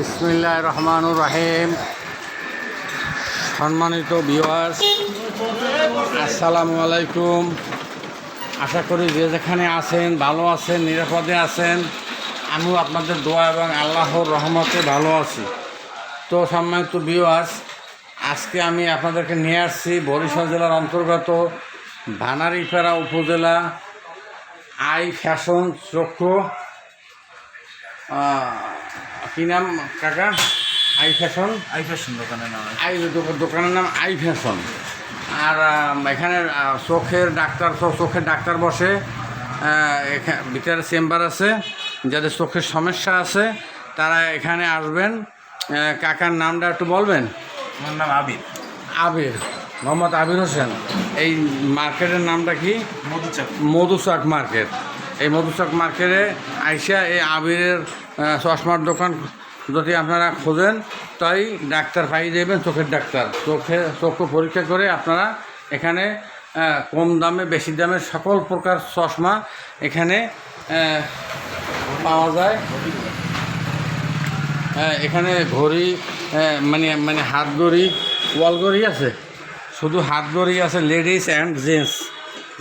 বিসমিল্লাহ রহমানুর রাহিম। সম্মানিত ভিওয়ার্স আসসালামু আলাইকুম। আশা করি যে যেখানে আছেন, ভালো আছেন, নিরাপদে আছেন, আমিও আপনাদের দোয়া এবং আল্লাহর রহমতে ভালো আছি। তো সম্মানিত ভিওয়ার্স আজকে আমি আপনাদেরকে নিয়ে আসছি বরিশাল জেলার অন্তর্গত ভানারিপাড়া উপজেলা আই ফ্যাশন চক্ষু কি নাম কাকা? আই ফ্যাশন আই ফ্যাশন দোকানের নাম আই। দোকানের নাম আই ফ্যাশন। আর এখানে চোখের ডাক্তার চো- চোখের ডাক্তার বসে। ভিতরে চেম্বার আছে যাদের চোখের সমস্যা আছে। তারা এখানে আসবেন। কাকার নামটা একটু বলবেন? আমার নাম আবির। আবির মোহাম্মদ আবির হোসেন। এই মার্কেটের নামটা কি? মধুচাক। মধুচাক মার্কেট। এই মধুচক মার্কেটে আইসা এই আবিরের চশমার দোকান যদি আপনারা খোঁজেন, তাই ডাক্তার পাই দেবেন, চোখের ডাক্তার। চোখে চক্ষু পরীক্ষা করে আপনারা এখানে কম দামে, বেশি দামে সকল প্রকার চশমা এখানে পাওয়া যায়। এখানে ঘড়ি মানে মানে হাত ঘড়ি, ওয়াল ঘড়ি আছে। শুধু হাত ঘড়ি আছে, লেডিস অ্যান্ড জেন্টস।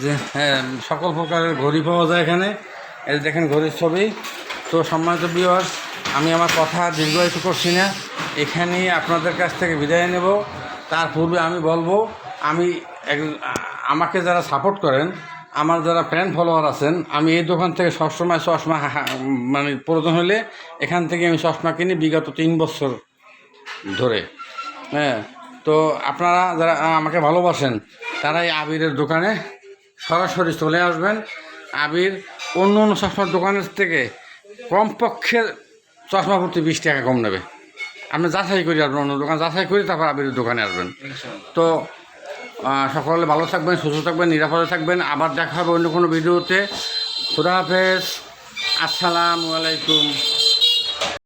যে হ্যাঁ সকল প্রকারের ঘড়ি পাওয়া যায় এখানে। এই দেখেন ঘড়ির ছবি। তো সম্মানিত বিয়ার আমি আমার কথা দীর্ঘায়িত করছি না। এখানেই আপনাদের কাছ থেকে বিদায় নেব। তার পূর্বে আমি বলব, আমি এক- আমাকে যারা সাপোর্ট করেন, আমার যারা ফ্যান ফলোয়ার আছেন, আমি এই দোকান থেকে সবসময় চশমা মানে প্রয়োজন হলে এখান থেকে আমি চশমা কিনি বিগত তিন বছর ধরে। হ্যাঁ তো আপনারা যারা আমাকে ভালোবাসেন তারা এই আবিরের দোকানে সরাসরি চলে আসবেন। আবির অন্য অন্য চশমার দোকানের থেকে কমপক্ষে চশমা প্রতি বিশ টাকা কম নেবে। আপনি যাচাই করি আসবেন অন্য দোকান যাচাই করি তারপর আবির দোকানে আসবেন। তো সকলে ভালো থাকবেন সুস্থ থাকবেন নিরাপদে থাকবেন। আবার দেখা হবে অন্য কোনো ভিডিওতে। খুদা হাফেজ। আসসালামু আলাইকুম।